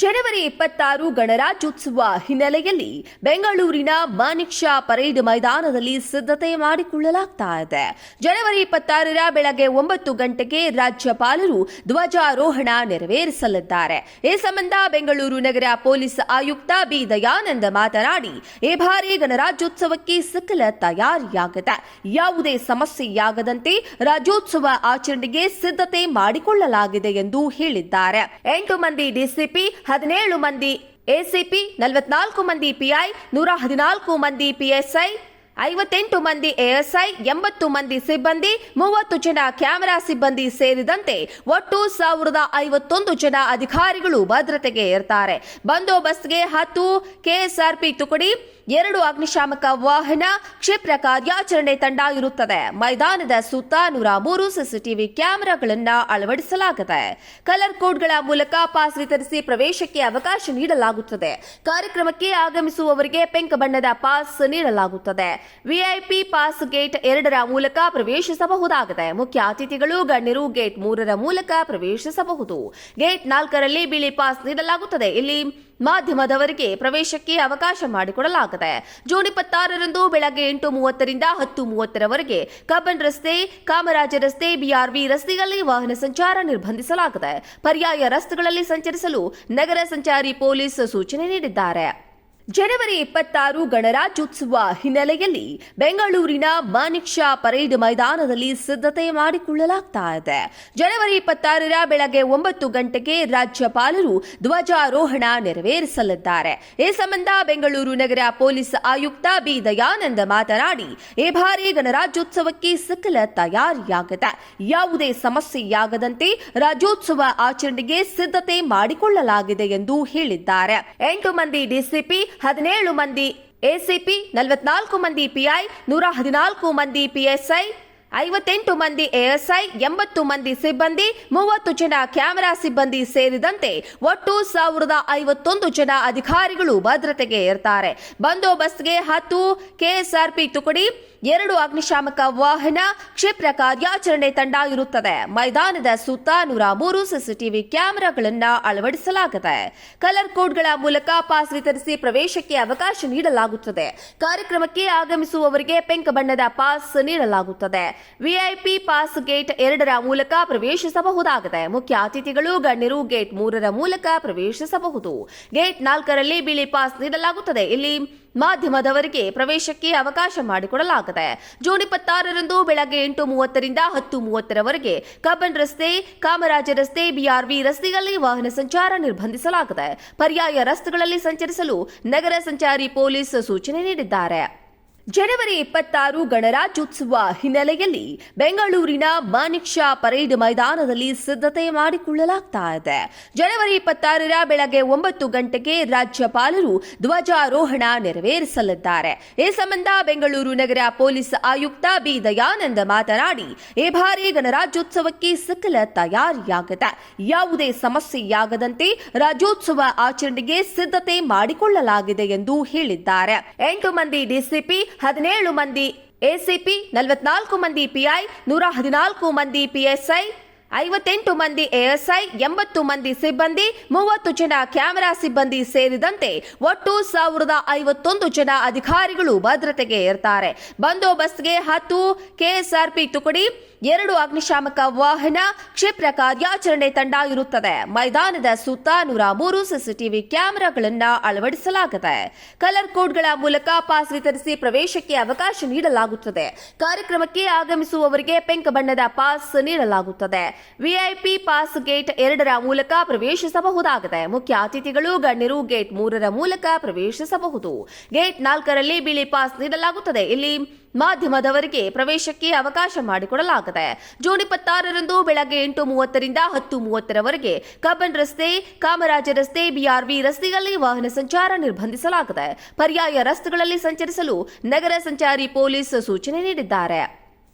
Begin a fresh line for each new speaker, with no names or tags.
ಜನವರಿ ಇಪ್ಪತ್ತಾರು ಗಣರಾಜ್ಯೋತ್ಸವ ಹಿನ್ನೆಲೆಯಲ್ಲಿ ಬೆಂಗಳೂರಿನ ಮಾಣಿಕ್ ಶಾ ಪರೇಡ್ ಮೈದಾನದಲ್ಲಿ ಸಿದ್ಧತೆ ಮಾಡಿಕೊಳ್ಳಲಾಗ್ತಾ ಇದೆ. ಜನವರಿ ಇಪ್ಪತ್ತಾರರ ಬೆಳಗ್ಗೆ ಒಂಬತ್ತು ಗಂಟೆಗೆ ರಾಜ್ಯಪಾಲರು ಧ್ವಜಾರೋಹಣ ನೆರವೇರಿಸಲಿದ್ದಾರೆ. ಈ ಸಂಬಂಧ ಬೆಂಗಳೂರು ನಗರ ಪೊಲೀಸ್ ಆಯುಕ್ತ ಬಿ. ದಯಾನಂದ ಮಾತನಾಡಿ, ಈ ಬಾರಿ ಗಣರಾಜ್ಯೋತ್ಸವಕ್ಕೆ ಸಕಲ ತಯಾರಿಯಾಗಿದೆ. ಯಾವುದೇ ಸಮಸ್ಯೆಯಾಗದಂತೆ ರಾಜ್ಯೋತ್ಸವ ಆಚರಣೆಗೆ ಸಿದ್ಧತೆ ಮಾಡಿಕೊಳ್ಳಲಾಗಿದೆ ಎಂದು ಹೇಳಿದ್ದಾರೆ. ಎಂಟು ಮಂದಿ ಡಿಸಿಪಿ ಹದಿನೇಳು ಮಂದಿ ಎಸಿಪಿ, ನಲವತ್ನಾಲ್ಕು ಮಂದಿ ಪಿಐ, ನೂರ ಹದಿನಾಲ್ಕು ಮಂದಿ ಪಿಎಸ್ಐ, ಐವತ್ತೆಂಟು ಮಂದಿ ಎಎಸ್ಐ, ಎಂಬತ್ತು ಮಂದಿ ಸಿಬ್ಬಂದಿ, ಮೂವತ್ತು ಜನ ಕ್ಯಾಮೆರಾ ಸಿಬ್ಬಂದಿ ಸೇರಿದಂತೆ ಒಟ್ಟು ಸಾವಿರದ ಐವತ್ತೊಂದು ಜನ ಅಧಿಕಾರಿಗಳು ಭದ್ರತೆಗೆ ಇರ್ತಾರೆ ಬಂದೋಬಸ್ತ್ಗೆ ಹತ್ತು, ಕೆಎಸ್ಆರ್ಪಿ ತುಕಡಿ ಎರಡು ಅಗ್ನಿಶಾಮಕ ವಾಹನ ಕ್ಷಿಪ್ರ ಕಾರ್ಯಾಚರಣೆ ತಂಡ ಇರುತ್ತದೆ. ಮೈದಾನದ ಸುತ್ತ ನೂರ ಮೂರು ಸಿಸಿಟಿವಿ ಕ್ಯಾಮೆರಾಗಳನ್ನ ಅಳವಡಿಸಲಾಗಿದೆ ಕಲರ್ ಕೋಡ್ಗಳ ಮೂಲಕ ಪಾಸ್ ವಿತರಿಸಿ ಪ್ರವೇಶಕ್ಕೆ ಅವಕಾಶ ನೀಡಲಾಗುತ್ತದೆ. ಕಾರ್ಯಕ್ರಮಕ್ಕೆ ಆಗಮಿಸುವವರಿಗೆ ಪಿಂಕ್ ಬಣ್ಣದ ಪಾಸ್ ನೀಡಲಾಗುತ್ತದೆ. ವಿಐಪಿ ಪಾಸ್ ಗೇಟ್ ಎರಡರ ಮೂಲಕ ಪ್ರವೇಶಿಸಬಹುದಾಗಿದೆ ಮುಖ್ಯ ಅತಿಥಿಗಳು ಗಣ್ಯರು ಗೇಟ್ ಮೂರರ ಮೂಲಕ ಪ್ರವೇಶಿಸಬಹುದು. ಗೇಟ್ ನಾಲ್ಕರಲ್ಲಿ ಬಿಳಿ ಪಾಸ್ ನೀಡಲಾಗುತ್ತದೆ. ಇಲ್ಲಿ ಮಾಧ್ಯಮದವರಿಗೆ ಪ್ರವೇಶಕ್ಕೆ ಅವಕಾಶ ಮಾಡಿಕೊಡಲಾಗಿದೆ ಜೂನ್ ಇಪ್ಪತ್ತಾರರಂದು ಬೆಳಗ್ಗೆ ಎಂಟು ಮೂವತ್ತರಿಂದ ಹತ್ತು ಮೂವತ್ತರವರೆಗೆ ಕಬ್ಬನ್ ರಸ್ತೆ, ಕಾಮರಾಜ ರಸ್ತೆ, ಬಿಆರ್ವಿ ರಸ್ತೆಯಲ್ಲಿ ವಾಹನ ಸಂಚಾರ ನಿರ್ಬಂಧಿಸಲಾಗಿದೆ ಪರ್ಯಾಯ ರಸ್ತೆಗಳಲ್ಲಿ ಸಂಚರಿಸಲು ನಗರ ಸಂಚಾರಿ ಪೊಲೀಸ್ ಸೂಚನೆ ನೀಡಿದ್ದಾರೆ. ಜನವರಿ ಇಪ್ಪತ್ತಾರು ಗಣರಾಜ್ಯೋತ್ಸವ ಹಿನ್ನೆಲೆಯಲ್ಲಿ ಬೆಂಗಳೂರಿನ ಮಾನಿಕ್ ಶಾ ಪರೇಡ್ ಮೈದಾನದಲ್ಲಿ ಸಿದ್ಧತೆ ಮಾಡಿಕೊಳ್ಳಲಾಗ್ತಾ ಇದೆ. ಜನವರಿ ಇಪ್ಪತ್ತಾರರ ಬೆಳಗ್ಗೆ ಒಂಬತ್ತು ಗಂಟೆಗೆ ರಾಜ್ಯಪಾಲರು ಧ್ವಜಾರೋಹಣ ನೆರವೇರಿಸಲಿದ್ದಾರೆ. ಈ ಸಂಬಂಧ ಬೆಂಗಳೂರು ನಗರ ಪೊಲೀಸ್ ಆಯುಕ್ತ ಬಿ ದಯಾನಂದ ಮಾತನಾಡಿ, ಈ ಬಾರಿ ಗಣರಾಜ್ಯೋತ್ಸವಕ್ಕೆ ಸಕಲ ತಯಾರಿಯಾಗಿದೆ. ಯಾವುದೇ ಸಮಸ್ಯೆಯಾಗದಂತೆ ರಾಜ್ಯೋತ್ಸವ ಆಚರಣೆಗೆ ಸಿದ್ಧತೆ ಮಾಡಿಕೊಳ್ಳಲಾಗಿದೆ ಎಂದು ಹೇಳಿದ್ದಾರೆ. ಎಂಟು ಮಂದಿ ಡಿಸಿಪಿ ಹದಿನೇಳು ಮಂದಿ ಎಸಿಪಿ, ನಲವತ್ನಾಲ್ಕು ಮಂದಿ ಪಿಐ, ನೂರ ಹದಿನಾಲ್ಕು ಮಂದಿ ಪಿಎಸ್ಐ, ಐವತ್ತೆಂಟು ಮಂದಿ ಎಎಸ್ಐ, ಎಂಬತ್ತು ಮಂದಿ ಸಿಬ್ಬಂದಿ, ಮೂವತ್ತು ಜನ ಕ್ಯಾಮೆರಾ ಸಿಬ್ಬಂದಿ ಸೇರಿದಂತೆ ಒಟ್ಟು ಸಾವಿರದ ಐವತ್ತೊಂದು ಜನ ಅಧಿಕಾರಿಗಳು ಭದ್ರತೆಗೆ ಇರ್ತಾರೆ. ಬಂದೋಬಸ್ತ್ಗೆ ಹತ್ತು, ಕೆಎಸ್ಆರ್ಪಿ ತುಕಡಿ ಎರಡು ಅಗ್ನಿಶಾಮಕ ವಾಹನ ಕ್ಷಿಪ್ರ ಕಾರ್ಯಾಚರಣೆ ತಂಡ ಇರುತ್ತದೆ. ಮೈದಾನದ ಸುತ್ತ ನೂರ ಮೂರು ಸಿಸಿಟಿವಿ ಕ್ಯಾಮೆರಾಗಳನ್ನು ಅಳವಡಿಸಲಾಗಿದೆ. ಕಲರ್ ಕೋಡ್ಗಳ ಮೂಲಕ ಪಾಸ್ ವಿತರಿಸಿ ಪ್ರವೇಶಕ್ಕೆ ಅವಕಾಶ ನೀಡಲಾಗುತ್ತದೆ. ಕಾರ್ಯಕ್ರಮಕ್ಕೆ ಆಗಮಿಸುವವರಿಗೆ ಪಿಂಕ್ ಬಣ್ಣದ ಪಾಸ್ ನೀಡಲಾಗುತ್ತದೆ. ವಿಐಪಿ ಪಾಸ್ ಗೇಟ್ ಎರಡರ ಮೂಲಕ ಪ್ರವೇಶಿಸಬಹುದಾಗಿದೆ. ಮುಖ್ಯ ಅತಿಥಿಗಳು ಗಣ್ಯರು ಗೇಟ್ ಮೂರರ ಮೂಲಕ ಪ್ರವೇಶಿಸಬಹುದು. ಗೇಟ್ ನಾಲ್ಕರಲ್ಲಿ ಬಿಳಿ ಪಾಸ್ ನೀಡಲಾಗುತ್ತದೆ. ಇಲ್ಲಿ ಮಾಧ್ಯಮದವರಿಗೆ ಪ್ರವೇಶಕ್ಕೆ ಅವಕಾಶ ಮಾಡಿಕೊಡಲಾಗಿದೆ ಜೂನ್ ಇಪ್ಪತ್ತಾರರಂದು ಬೆಳಗ್ಗೆ ಎಂಟು ಮೂವತ್ತರಿಂದ ಹತ್ತು ಮೂವತ್ತರವರೆಗೆ ಕಬ್ಬನ್ ರಸ್ತೆ, ಕಾಮರಾಜ ರಸ್ತೆ, ಬಿಆರ್ವಿ ರಸ್ತೆಯಲ್ಲಿ ವಾಹನ ಸಂಚಾರ ನಿರ್ಬಂಧಿಸಲಾಗಿದೆ ಪರ್ಯಾಯ ರಸ್ತೆಗಳಲ್ಲಿ ಸಂಚರಿಸಲು ನಗರ ಸಂಚಾರಿ ಪೊಲೀಸ್ ಸೂಚನೆ ನೀಡಿದ್ದಾರೆ. ಜನವರಿ ಇಪ್ಪತ್ತಾರು ಗಣರಾಜ್ಯೋತ್ಸವ ಹಿನ್ನೆಲೆಯಲ್ಲಿ ಬೆಂಗಳೂರಿನ ಮಾನಿಕ್ಷಾ ಪರೇಡ್ ಮೈದಾನದಲ್ಲಿ ಸಿದ್ಧತೆ ಮಾಡಿಕೊಳ್ಳಲಾಗ್ತಾ ಇದೆ. ಜನವರಿ ಇಪ್ಪತ್ತಾರರ ಬೆಳಗ್ಗೆ ಒಂಬತ್ತು ಗಂಟೆಗೆ ರಾಜ್ಯಪಾಲರು ಧ್ವಜಾರೋಹಣ ನೆರವೇರಿಸಲಿದ್ದಾರೆ. ಈ ಸಂಬಂಧ ಬೆಂಗಳೂರು ನಗರ ಪೊಲೀಸ್ ಆಯುಕ್ತ ಬಿ ದಯಾನಂದ ಮಾತನಾಡಿ, ಈ ಬಾರಿ ಗಣರಾಜ್ಯೋತ್ಸವಕ್ಕೆ ಸಕಲ ತಯಾರಿಯಾಗಿದೆ. ಯಾವುದೇ ಸಮಸ್ಯೆಯಾಗದಂತೆ ರಾಜ್ಯೋತ್ಸವ ಆಚರಣೆಗೆ ಸಿದ್ಧತೆ ಮಾಡಿಕೊಳ್ಳಲಾಗಿದೆ ಎಂದು ಹೇಳಿದ್ದಾರೆ. ಎಂಟು ಮಂದಿ ಡಿಸಿಪಿ ಹದಿನೇಳು ಮಂದಿ ಎಸಿಪಿ, ನಲವತ್ನಾಲ್ಕು ಮಂದಿ ಪಿಐ ನೂರ ಹದಿನಾಲ್ಕು ಮಂದಿ ಪಿಎಸ್ಐ, ಐವತ್ತೆಂಟು ಮಂದಿ ಎಎಸ್ಐ, ಎಂಬತ್ತು ಮಂದಿ ಸಿಬ್ಬಂದಿ, ಮೂವತ್ತು ಜನ ಕ್ಯಾಮೆರಾ ಸಿಬ್ಬಂದಿ ಸೇರಿದಂತೆ ಒಟ್ಟು ಸಾವಿರದ ಐವತ್ತೊಂದು ಜನ ಅಧಿಕಾರಿಗಳು ಭದ್ರತೆಗೆ ಇರ್ತಾರೆ. ಬಂದೋಬಸ್ತ್ಗೆ ಹತ್ತು, ಕೆಎಸ್ಆರ್ಪಿ ತುಕಡಿ ಎರಡು ಅಗ್ನಿಶಾಮಕ ವಾಹನ ಕ್ಷಿಪ್ರ ಕಾರ್ಯಾಚರಣೆ ತಂಡ ಇರುತ್ತದೆ. ಮೈದಾನದ ಸುತ್ತ ನೂರ ಮೂರು ಸಿಸಿಟಿವಿ ಕ್ಯಾಮೆರಾಗಳನ್ನು ಅಳವಡಿಸಲಾಗಿದೆ ಕಲರ್ ಕೋಡ್ಗಳ ಮೂಲಕ ಪಾಸ್ ವಿತರಿಸಿ ಪ್ರವೇಶಕ್ಕೆ ಅವಕಾಶ ನೀಡಲಾಗುತ್ತದೆ. ಕಾರ್ಯಕ್ರಮಕ್ಕೆ ಆಗಮಿಸುವವರಿಗೆ ಪಿಂಕ್ ಬಣ್ಣದ ಪಾಸ್ ನೀಡಲಾಗುತ್ತದೆ. ವಿಐಪಿ ಪಾಸ್ ಗೇಟ್ ಎರಡರ ಮೂಲಕ ಪ್ರವೇಶಿಸಬಹುದಾಗಿದೆ ಮುಖ್ಯ ಅತಿಥಿಗಳು ಗಣ್ಯರು ಗೇಟ್ ಮೂರರ ಮೂಲಕ ಪ್ರವೇಶಿಸಬಹುದು. ಗೇಟ್ ನಾಲ್ಕರಲ್ಲಿ ಬಿಳಿ ಪಾಸ್ ನೀಡಲಾಗುತ್ತದೆ. ಇಲ್ಲಿ ಮಾಧ್ಯಮದವರಿಗೆ ಪ್ರವೇಶಕ್ಕೆ ಅವಕಾಶ ಮಾಡಿಕೊಡಲಾಗಿದೆ ಜೂನ್ ಇಪ್ಪತ್ತಾರರಂದು ಬೆಳಗ್ಗೆ ಎಂಟು ಮೂವತ್ತರಿಂದ ಹತ್ತು ಮೂವತ್ತರವರೆಗೆ ಕಬ್ಬನ್ ರಸ್ತೆ, ಕಾಮರಾಜ ರಸ್ತೆ, ಬಿಆರ್ವಿ ರಸ್ತೆಯಲ್ಲಿ ವಾಹನ ಸಂಚಾರ ನಿರ್ಬಂಧಿಸಲಾಗಿದೆ ಪರ್ಯಾಯ ರಸ್ತೆಗಳಲ್ಲಿ ಸಂಚರಿಸಲು ನಗರ ಸಂಚಾರಿ ಪೊಲೀಸ್ ಸೂಚನೆ ನೀಡಿದ್ದಾರೆ.